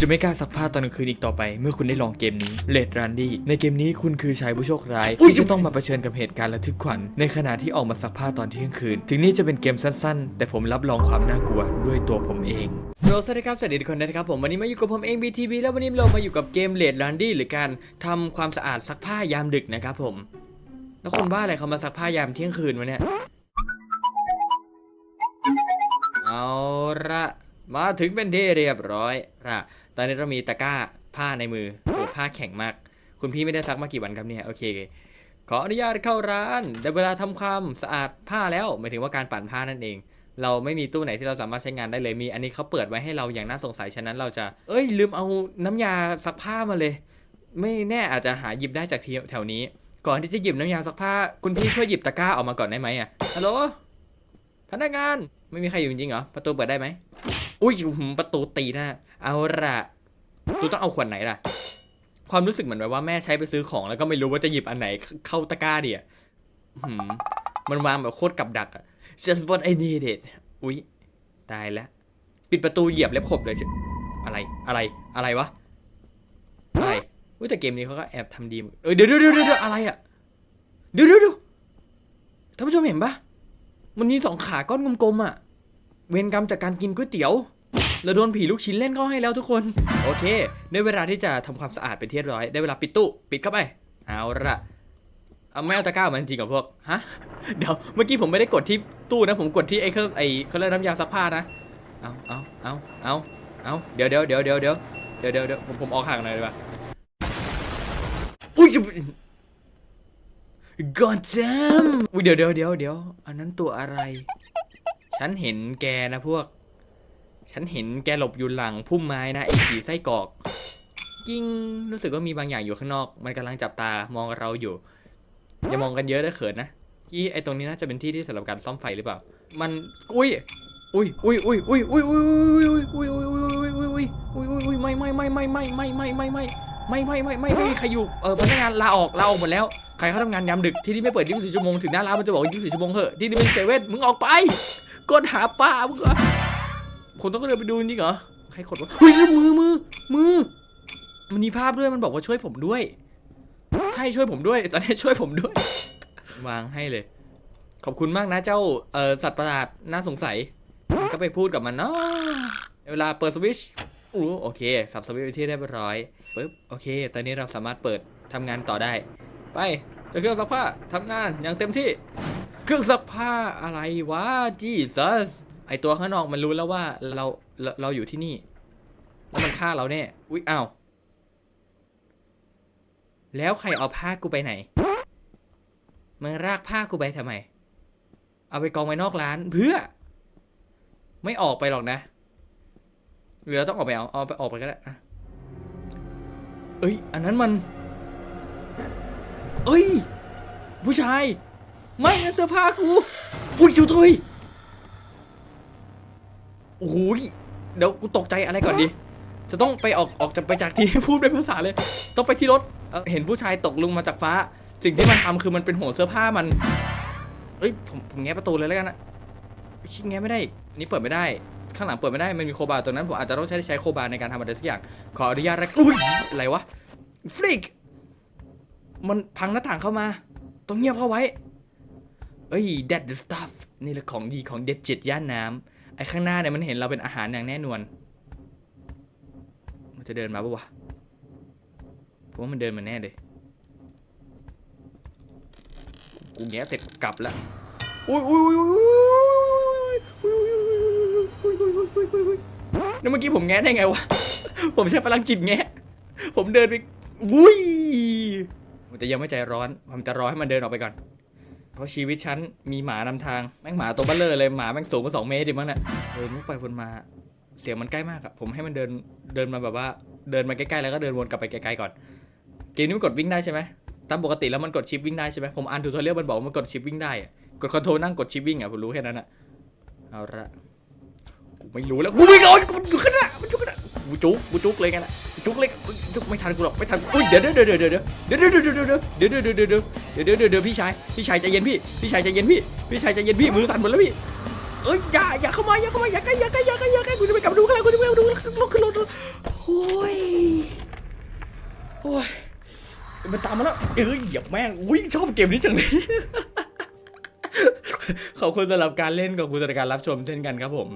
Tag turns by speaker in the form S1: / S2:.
S1: จะไม่กล้าซักผ้าตอนกลางคืนอีกต่อไป เมื่อคุณได้ลองเกมนี้เลดรันดี้ในเกมนี้คุณคือชายผู้โชคร้ายที่จะต้องมาเผชิญกับเหตุการณ์ระทึกขวัญในขณะที่ออกมาซักผ้าตอนเที่ยงคืน ถึงนี่จะเป็นเกมสั้นๆ แต่ผมรับรองความน่ากลัวด้วยตัวผมเองโรสวัสดีครับสวัสดีทุกคนนะครับผมวันนี้มาอยู่กับผมเอง BTB แล้ววันนี้เรามาอยู่กับเกมเลดรันดี้หรือการทำความสะอาดซักผ้ายามดึกนะครับผม แล้วคนบ้าอะไรเขามาซักผ้ายามเที่ยงคืนวะเนี่ยเอาละ มาถึงเป็นที่เรียบร้อยละตอนนี้เรามีตะกร้าผ้าในมือโอ้ผ้าแข็งมาก คุณพี่ไม่ได้ซักมากี่วันครับเนี่ย โอเค ขออนุญาตเข้าร้าน ได้เวลาทำความสะอาดผ้าแล้วหมายถึงว่าการปั่นผ้านั่นเอง เราไม่มีตู้ไหนที่เราสามารถใช้งานได้เลย มี อันนี้เขาเปิดไว้ให้เราอย่างน่าสงสัย ฉะนั้นเราจะ เอ้ย ลืมเอาน้ำยาซักผ้ามาเลย ไม่แน่อาจจะหาหยิบได้จากที่แถวนี้ ก่อนที่จะหยิบน้ำยาซักผ้า คุณพี่ช่วยหยิบตะกร้าออกมาก่อนได้ไหมอะ ฮัลโหล พนักงาน ไม่มีใครอยู่จริงเหรอ ประตูเปิดได้ไหม อุ้ยประตูตีหน้า เอาละตูต้องเอาขวดไหนล่ะ ความรู้สึกเหมือนแบบว่าแม่ใช้ไปซื้อของแล้วก็ไม่รู้ว่าจะหยิบอันไหนเข้าตะกร้าเดียหืมมันวางแบบโคตรกับดักอะ just what I needed อุ้ยตายแล้ว ปิดประตูเหยียบเล็บขบเลยชอะไรอะไรอะไรวะอะไรอุ้ยแต่เกมนี้เขาก็แอบทำดีเออเดี๋ยวเดี๋ยวเดี๋ยวอะไรอะเดี๋ยวเดี๋ยวเดี๋ยวท่านผู้ชมเห็นปะมันมีสองขาก้อนกลมๆอะเวรกรรมจากการกินก๋วยเตี๋ยว เราโดนผีลูกชิ้นเล่นก็ให้แล้วทุกคน โอเค ได้เวลาที่จะทำความสะอาดเป็นที่เรียบร้อย ได้เวลาปิดตู้ ปิดเข้าไป เอาละเอาไม่เอาตะก้ามันจริงกับพวก ฮะ เดี๋ยว เมื่อกี้ผมไม่ได้กดที่ตู้นะ ผมกดที่ไอ้เครื่องไอ้เครื่องน้ำยาซักผ้านะ เอาเอาเอาเอาเอาเดี๋ยวเดี๋ยวเดี๋ยวเดี๋ยวเดี๋ยวเดี๋ยวเดี๋ยวผมผมออกห่างหน่อยดีกว่าอุ้ย God damn อุ้ยเดี๋ยวเดี๋ยวเดี๋ยวเดี๋ยว อันนั้นตัวอะไร ฉันเห็นแกนะพวก ฉันเห็นแกหลบอยู่หลังพุ่มไม้นะไอ้ผีไส้กรอกจริงรู้สึกว่ามีบางอย่างอยู่ข้างนอก มันกำลังจับตามองเราอยู่ อย่ามองกันเยอะนะเขินนะที่ไอ้ตรงนี้น่าจะเป็นที่ที่สำหรับการซ่อมไฟหรือเปล่า มันอุ้ยอุ้ยอุ้ยอุ้ยอุ้ยอุ้ยอุ้ยอุ้ยอุ้ยอุ้ยอุ้ยอุ้ยอุ้ยอุ้ยอุ้ยอุ้ยอุ้ยไม่ไม่ไม่ไม่ไม่ไม่ไม่ไม่ไม่ไม่ไม่ไม่ไม่ไม่มีใครอยู่เออพนักงานลาออกลาออกหมดแล้วใครเขาทำงานยามดึกที่นี่ไม่เปิด24ชั่วโมงถึงหน้าร้านมันจะบอก24ชั่วโมงเหอะที่นี่เป็นเซเว่นมึงออกไปกดหาป้ามึงเหรอ ผมต้องเดินไปดูจริงเหรอ ใครกดวะเฮ้ยมือมือมือ มันมีภาพด้วยมันบอกว่าช่วยผมด้วย ใช่ช่วยผมด้วย ตอนนี้ช่วยผมด้วย วางให้เลย ขอบคุณมากนะเจ้าเอ่อสัตว์ประหลาดน่าสงสัย ก็ไปพูดกับมันเนาะเวลาเปิดสวิตช์อู้โอเค สับสวิตช์ไปที่เรียบร้อยปึ๊บโอเค ตอนนี้เราสามารถเปิดทำงานต่อได้ ไปเจะเครื่องซักผ้าทำงานอย่างเต็มที่ เครื่องซักผ้าอะไรวะจีซัส ไอตัวข้างนอกมันรู้แล้วว่าเราเราเราอยู่ที่นี่ แล้วมันฆ่าเราแน่อุ๊ยอ้าวแล้วใครเอาผ้ากูไปไหนมึงรากผ้ากูไปทำไม เอาไปกองไว้นอกร้านเพื่อ ไม่ออกไปหรอกนะหรือเราต้องออกไปเอาเอาไปออกไปก็ได้อะเอ้ย อันนั้นมัน เอ้ย ผู้ชาย ไม่นั่นเสื้อผ้ากู อุ้ยชิวทุย โอ้โหยเดี๋ยวกูตกใจอะไรก่อนดี จะต้องไปออกออกจากไปจากที่พูดเป็นภาษาเลย ต้องไปที่รถเอ่อเห็นผู้ชายตกลงมาจากฟ้า สิ่งที่มันทำคือมันเป็นห่วงเสื้อผ้ามัน เอ้ยผมผมแง้ประตูเลยแล้วกันนะชิแง้ไม่ได้อันนี้เปิดไม่ได้ ข้างหลังเปิดไม่ได้ มันมีโคบาร์ตัวนั้นผมอาจจะต้องใช้ใช้โคบาร์ในการทำอะไรสักอย่าง ขออนุญาตแล้วอุ้ยอะไรวะฟลิก มันพังหน้าต่างเข้ามา ต้องเงียบเข้าไว้ เอ้ย that the stuff นี่แหละของดีของเด็ดเจ็ดย่านน้ำ ไอ้ข้างหน้าเนี่ยมันเห็นเราเป็นอาหารอย่างแน่นวนมันจะเดินมาปะวะผมว่ามันเดินมาแน่เลย กูแงเสร็จกลับแล้วอุ้ยอุ้ยนี่เมื่อกี้ผมแงได้ไงวะ ผมใช้พลังจิตแงผมเดินไป อุ้ย มันจะยังไม่ใจร้อน ผมจะรอให้มันเดินออกไปก่อน ราะชีวิตฉันมีหมานำทาง แม่งหมาตัวเบ้อเลอเลยหมาแม่งสูงกว่าสองเมตรดิมั้งน่ะเดินมุกไปวนมาเสียงมันใกล้มากอะผมให้มันเดินเดินมาแบบว่าเดินมาใกล้ๆแล้วก็เดินวนกลับไปไกลๆก่อน เกมนี้มันกดวิ่งได้ใช่ไหมตามปกติแล้วมันกดชิปวิ่งได้ใช่ไหมผมอ่านทูตอเรียลมันบอกว่ามันกดชิปวิ่งได้กดคอนโทรลนั่งกดชิปวิ่งอะผมรู้แค่นั้นอะเอาละกูไม่รู้แล้วกูไม่เอากูอยู่ข้างหน้ามันอยู่ข้างหน้ากูจุกกูจุกเลยไงล่ะจุกเลย ไม่ทันกูหรอกไม่ทันอุ้ยเดี๋ยวเดี๋ยวเดี๋ยวเดี๋ยวเดี๋ยวเดี๋ยวเดี๋ยวเดี๋ยวเดี๋ยวเดี๋ยวเดี๋ยวเดี๋ยวเดี๋ยวเดี๋ยวพี่ชายพี่ชายใจเย็นพี่พี่ชายใจเย็นพี่พี่ชายใจเย็นพี่มือสั่นหมดแล้วพี่เอ้ยอย่าอย่าเข้ามาอย่าเข้ามาอย่าใกล้อย่าใกล้อย่าใกล้อย่าใกล้กูจะไปกลับดูข้างหลังกูจะไปกลับมาดูลุกขึ้นรถโอ้ยโอ้ยมันตามมาแล้วเออเหยียบแม่งอุ้ยชอบเกมนี้จังเลยขอบคุณสำหรับการเล่นขอบคุณสำหรับการรับชมเช่นกันครับผม